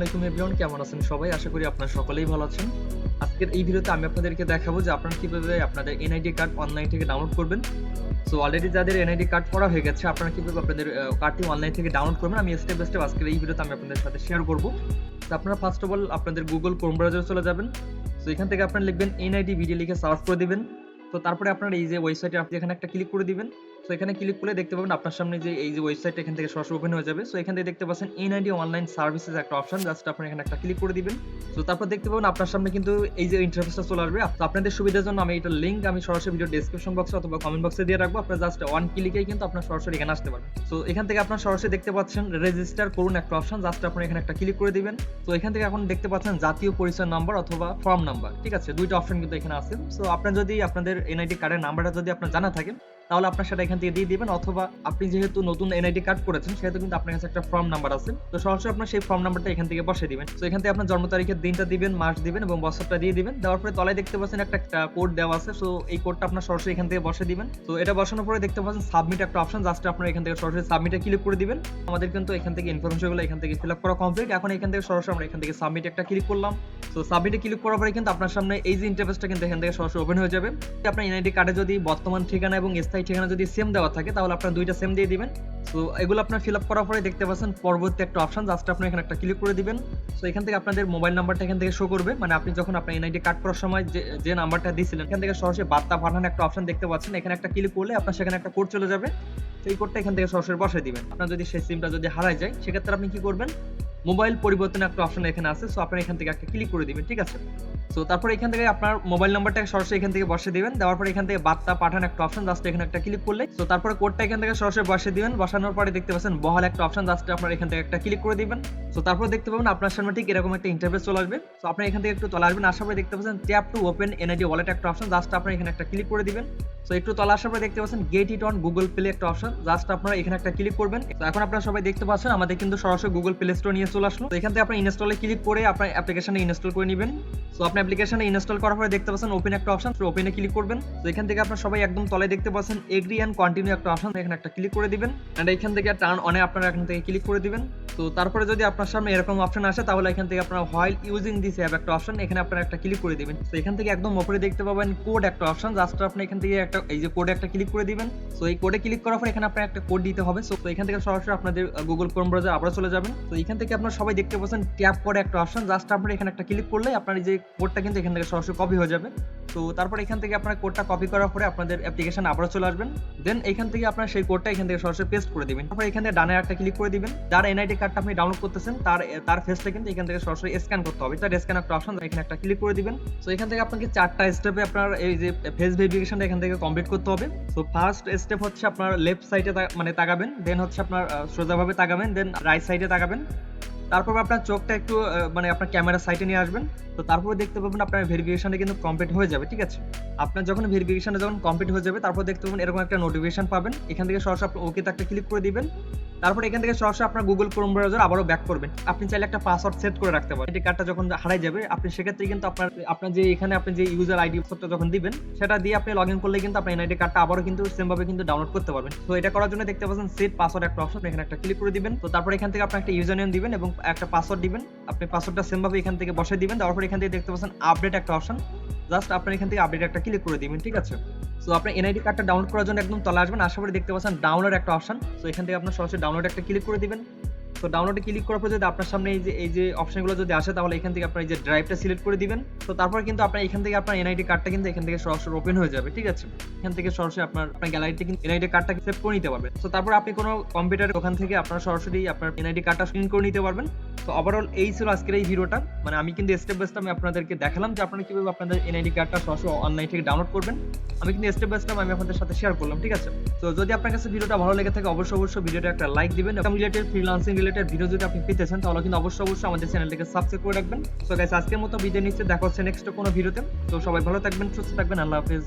আলাইকুম এভরিওয়ান, কেমন আছেন সবাই? আশা করি আপনারা সকলেই ভালো আছেন। আজকের এই ভিডিওতে আমি আপনাদেরকে দেখাবো যে আপনারা কীভাবে আপনাদের এনআইডি কার্ড অনলাইন থেকে ডাউনলোড করবেন। সো অলরেডি যাদের এনআইডি কার্ড করা হয়ে গেছে, আপনারা কীভাবে আপনাদের কার্ডটি অনলাইন থেকে ডাউনলোড করবেন, আমি স্টেপ বাই স্টেপ আজকের এই ভিডিওতে আমি আপনাদের সাথে শেয়ার করব। তো আপনারা ফার্স্ট অফ অল আপনাদের গুগল ক্রোম ব্রাউজারে চলে যাবেন। সো এখান থেকে আপনারা লিখবেন এনআইডি ভিডিও লিখে সার্চ করে দিবেন। তো তারপরে আপনারা এই যে ওয়েবসাইটে আপনি এখানে একটা ক্লিক করে দিবেন তো এখানে ক্লিক করলে দেখতে পাবেন আপনার সামনে যে এই যে ওয়েবসাইট এখান থেকে সরাসরি ওপেন হয়ে যাবে। সো এখান থেকে দেখতে পাচ্ছেন এনআইডি অনলাইন সার্ভিসেস একটা অপশন জাস্ট আপনি এখানে একটা ক্লিক করে দিবেন। তো তারপর দেখতে পাবেন আপনার সামনে কিন্তু এই যে ইন্টারফেসটা চলে আসবে। আপনাদের সুবিধার জন্য আমি এটা লিঙ্ক আমি সরাসরি ভিডিও ডেসক্রিপশন বক্সে অথবা কমেন্ট বক্সে দিয়ে রাখব। আপনার জাস্ট ওয়ান ক্লিকেই কিন্তু আপনার সরাসরি এখানে আসতে পারবেন। তো এখান থেকে আপনার সরাসরি দেখতে পাচ্ছেন রেজিস্টার করুন একটা অপশন জাস্ট আপনি এখানে একটা ক্লিক করে দিবেন। তো এখান থেকে এখন দেখতে পাচ্ছেন জাতীয় পরিচয় নাম্বার অথবা ফর্ম নাম্বার ঠিক আছে? দুইটা অপশন কিন্তু এখানে আছে। সো আপনার যদি আপনাদের এনআইডি কার্ডের নাম্বারটা যদি আপনার জানা থাকে তাহলে আপনার সেটা এখান থেকে দিয়ে দিবেন, অথবা আপনি যেহেতু নতুন এনআইডি কার্ড করেছেন, সেহেতু কিন্তু আপনার কাছে একটা ফর্ম নাম্বার আছে। তো সরাসরি আপনার সেই ফর্ম নাম্বারটা এখান থেকে বসে দিবেন। তো এখান থেকে আপনার জন্ম তারিখের দিনটা দিবেন, মাস দিবেন এবং বছরটা দিয়ে দিবেন। দেওয়ার পরে তলায় দেখতে পাচ্ছেন একটা কোড দেওয়া আছে সো এই কোডটা আপনার সরাসরি এখান থেকে বসে দিবেন। তো এটা বসানোর পরে দেখতে পাচ্ছেন সাবমিট একটা অপশন জাস্ট আপনার এখান থেকে সরাসরি সাবমিটে ক্লিক করে দিবেন। আমাদের কিন্তু এখান থেকে ইনফরমেশনগুলো এখান থেকে ফিল আপ করা কমপ্লিট এখন এখান থেকে সরাসরি আমরা এখান থেকে সাবমিট একটা ক্লিক করলাম। তো সাবমিটে ক্লিক করার পরে কিন্তু আপনার সামনে এই যে ইন্টারফেসটা কিন্তু এখান থেকে সরাসরি ওপেন হয়ে যাবে। আপনার এনআইডি কার্ডে যদি বর্তমান ঠিকানা এবং স্থায়ী ঠিকানা যদি সেম দেওয়া থাকে, তাহলে আপনার দুইটা সেম দিয়ে দিবেন। তো এগুলো আপনার ফিল আপ করার পরে দেখতে পাচ্ছেন পরবর্তী একটা অপশন জাস্ট আপনি এখানে একটা ক্লিক করে দিবেন। তো এখান থেকে আপনাদের মোবাইল নাম্বারটা এখান থেকে শো করবে। মানে আপনি যখন আপনার এনআইডি কার্ড করার সময় যে নাম্বারটা দিয়েছিলেন এখান থেকে সরাসরি বার্তা পাঠানোর একটা অপশন দেখতে পাচ্ছেন। এখানে একটা ক্লিক করলে আপনার সেখানে একটা কোড চলে যাবে। সেই কোডটা এখান থেকে সরাসরি বসে দিবেন। আপনার যদি সেই সিমটা যদি হারায় যায়, সেক্ষেত্রে আপনি কি করবেন? মোবাইল পরিবর্তন একটা অপশন এখানে আছে সো আপনি এখান থেকে একটা ক্লিক করে দিবেন, ঠিক আছে? সো তারপর এখান থেকে আপনার মোবাইল নাম্বারটা সরাসরি এখান থেকে বসে দিবেন। দেওয়ার পর এখান থেকে বার্তা পাঠান একটা অপশন জাস্ট এখানে একটা ক্লিক করলে। সো তারপরে কোডটা এখান থেকে সরাসরি বসে দিবেন। বসানোর পরে দেখতে পাচ্ছেন বহাল একটা অপশন জাস্ট আপনার এখান থেকে একটা ক্লিক করে দিবেন। সো তারপর দেখতে পাবেন আপনার সামনে ঠিক এরকম একটা ইন্টারফেস চলে আসবে। সো আপনি এখান থেকে একটু তলা আসবেন, আসার পরে দেখতে পাচ্ছেন tap to open NID wallet একটা অপশন জাস্ট আপনার এখানে একটা ক্লিক করে দিবেন। সো একটু তলা আসার পরে দেখতে পাচ্ছেন get it on Google Play একটা অপশন জাস্ট আপনারা এখানে একটা ক্লিক করবেন। তো এখন আপনারা সবাই দেখতে পাচ্ছেন আমাদের কিন্তু সরাসরি গুগল প্লে স্টোর নিয়ে চলে আসলো। তো এখান থেকে আপনি ইনস্টলে ক্লিক করে আপনার অ্যাপ্লিকেশনে ইনস্টল করে নেবেন। সো আপনি অ্যাপ্লিকেশনে ইনস্টল করার পরে দেখতে পাচ্ছেন ওপেন একটা অপশন তো ওপেনে ক্লিক করবেন। তো এখান থেকে আপনার সবাই একদম তলায় দেখতে পাচ্ছেন এগ্রি অ্যান্ড কন্টিনিউ একটা অপশন এখানে একটা ক্লিক করে দিবেন। এন্ড এখান থেকে টার্ন অনে আপনারা এখান থেকে ক্লিক করে দিবেন। তো তারপরে যদি আপনার সামনে এরকম অপশন আসে তাহলে এখান থেকে আপনার হোয়াইল ইউজিং দিস অ্যাপ একটা অপশন এখানে আপনারা একটা ক্লিক করে দিবেন তো এখান থেকে একদম উপরে দেখতে পাবেন কোড একটা অপশন জাস্ট আপনি এখান থেকে একটা এই যে কোডে একটা ক্লিক করে দিবেন সো এই কোডে ক্লিক করার পর এখানে আপনার একটা কোড দিতে হবে সো এখান থেকে সরাসরি আপনাদের গুগল ক্রোম ব্রাউজার আবার চলে যাবেন তো এখান থেকে আপনারা সবাই দেখতে পাচ্ছেন ট্যাপ করে একটা অপশন জাস্ট আপনার এখানে একটা ক্লিক করলে আপনার এই যে কোডটা কিন্তু এখান থেকে সরাসরি কপি হয়ে যাবে তো তারপর এখান থেকে আপনার কোডটা কপি করার পরে আপনাদের অ্যাপ্লিকেশন আবার চলে আসবেন দেন এখান থেকে আপনার সেই কোডটা এখান থেকে সরাসরি পেস্ট করে দিবেন তারপর এখান থেকে ডানে একটা ক্লিক করে দিবেন যার এনআইডি কার্ডটা আপনি ডাউনলোড করতেছেন, তার তার ফেসটা কিন্তু এখান থেকে সরাসরি স্ক্যান করতে হবে। তার স্ক্যান একটা অপশন এখানে একটা ক্লিক করে দিবেন। তো এখান থেকে আপনাকে চারটা স্টেপে আপনার এই যে ফেস ভেরিফিকেশনটা এখান থেকে কমপ্লিট করতে হবে। তো ফার্স্ট স্টেপ হচ্ছে আপনার লেফট সাইডে মানে তাকাবেন দেন হচ্ছে আপনার সোজাভাবে তাকাবেন দেন রাইট সাইডে তাকাবেন। তারপর আপনার চোখটা একটু মানে আপনার ক্যামেরা সাইটে নিয়ে আসবেন। তো তারপরে দেখতে পাবেন আপনার ভেরিফিকেশনটা কিন্তু কমপ্লিট হয়ে যাবে, ঠিক আছে? আপনার যখন ভেরিফিকেশনটা যখন কমপ্লিট হয়ে যাবে, তারপর দেখতে পাবেন এরকম একটা নোটিফিকেশন পাবেন। এখান থেকে সরাসরি আপনি ওকে একটা ক্লিক করে দিবেন। তারপর এখান থেকে সরাসরি আপনার গুগল ক্রোম ব্রাউজার আবারও ব্যাক করবেন। আপনি চাইলে একটা পাসওয়ার্ড সেট করে রাখতে পারেন। এই কার্ডটা যখন হারাই যাবে, আপনি সেক্ষেত্রে কিন্তু আপনার আপনার যে এখানে আপনি যে ইউজার আইডি পাসওয়ার্ডটা যখন দিবেন, সেটা দিয়ে আপনি লগ ইন করলে কিন্তু আপনার এনআইডি কার্ডটা আবারও কিন্তু সেম ভাবে কিন্তু ডাউনলোড করতে পারবেন। তো এটা করার জন্য দেখতে পাচ্ছেন সেট পাসওয়ার্ড একটা অপশন এখানে একটা ক্লিক করে দিবেন। তো তারপর এখান থেকে আপনি একটা ইউজার নেম দিবেন এবং একটা পাসওয়ার্ড দিবেন। আপনি পাসওয়ার্ডটা সেম ভাবে এখান থেকে বসে দিবেন। তারপর এখান থেকে দেখতে পাচ্ছেন আপডেট একটা অপশন জাস্ট আপনার এখান থেকে আপডেট একটা ক্লিক করে দিবেন, ঠিক আছে? সো আপনি এনআইডি কার্ডটা ডাউনলোড করার জন্য একদম তলা আসবেন, আশা করি দেখতে পাচ্ছেন ডাউনলোড একটা অপশন সো এখান থেকে আপনার সরাসরি ডাউনলোড একটা ক্লিক করে দিবেন। তো ডাউনলোডে ক্লিক করার পর যদি আপনার সামনে এই যে এই যে অপশনগুলো যদি আসে, তাহলে এখান থেকে আপনার এই যে ড্রাইভটা সিলেক্ট করে দিবেন। তো তারপর কিন্তু আপনার এখান থেকে আপনার এনআইডি কার্ডটা কিন্তু এখান থেকে সরাসরি ওপেন হয়ে যাবে, ঠিক আছে? এখান থেকে সরাসরি আপনার আপনার গ্যালারিতে কিন্তু এনআইডি কার্ডটা সেভ করে নিতে পারবেন। তো তারপর আপনি কোনো কম্পিউটার ওখান থেকে আপনার সরাসরি আপনার এনআইডি কার্ডটা স্ক্রিন করে নিতে পারবেন। তো ওভারঅল এই ছিল আজকের এই ভিডিওটা মানে আমি কিন্তু স্টেপ বাই স্টেপ আমি আপনাদেরকে দেখালাম যে আপনারা কীভাবে আপনাদের এনআইডি কার্ডটা সরাসরি অনলাইন থেকে ডাউনলোড করবেন। আমি কিন্তু স্টেপ বাই স্টেপ আমি আপনাদের সাথে শেয়ার করলাম, ঠিক আছে? তো যদি আপনার কাছে ভিডিওটা ভালো লেগে থাকে, অবশ্যই অবশ্যই ভিডিওটা একটা লাইক দিবেন এবং রিলেটেড ফ্রিল্যান্সিং রিলেটেড ভিডিও যদি আপনি পেতে চান, তাহলে কিন্তু অবশ্যই অবশ্যই আমাদের চ্যানেলটাকে সাবস্ক্রাইব করে রাখবেন। তো গাইস আজকের মতো বিদায় নিচ্ছে। দেখা হচ্ছে নেক্সট কোনো ভিডিওতে তো। সবাই ভালো থাকবেন, সুস্থ থাকবেন। আল্লাহ হাফেজ।